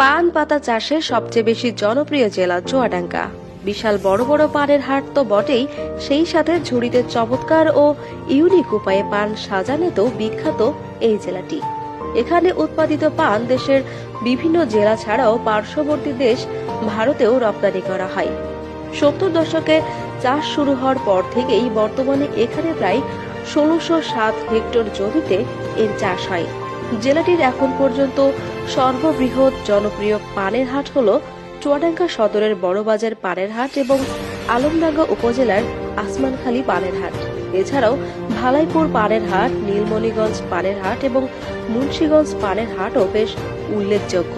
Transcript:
পান পাতা চাষে সবচেয়ে বেশি জনপ্রিয় জেলা চুয়াডাঙ্গা। বিশাল বড় বড় পানের হাট তো বটেই, সেই সাথে ঝুড়িতে চমৎকার ও ইউনিক উপায়ে পান সাজানোতেও বিখ্যাত এই জেলাটি। এখানে উৎপাদিত পান দেশের বিভিন্ন জেলা ছাড়াও পার্শ্ববর্তী দেশ ভারতেও রপ্তানি করা হয়। সত্তর দশকে চাষ শুরু হওয়ার পর থেকেই বর্তমানে এখানে প্রায় ষোলোশো সাত হেক্টর জমিতে এর চাষ হয়। জেলাটির এখন পর্যন্ত সর্ববৃহৎ জনপ্রিয় পানের হাট হল চুয়াডাঙ্গা সদরের বড়বাজার পানের হাট এবং আলমডাঙ্গা উপজেলার আসমানখালী পানের হাট। এছাড়াও ভালাইপুর পানের হাট, নীলমণিগঞ্জ পানের হাট এবং মুন্সীগঞ্জ পানের হাটও বেশ উল্লেখযোগ্য।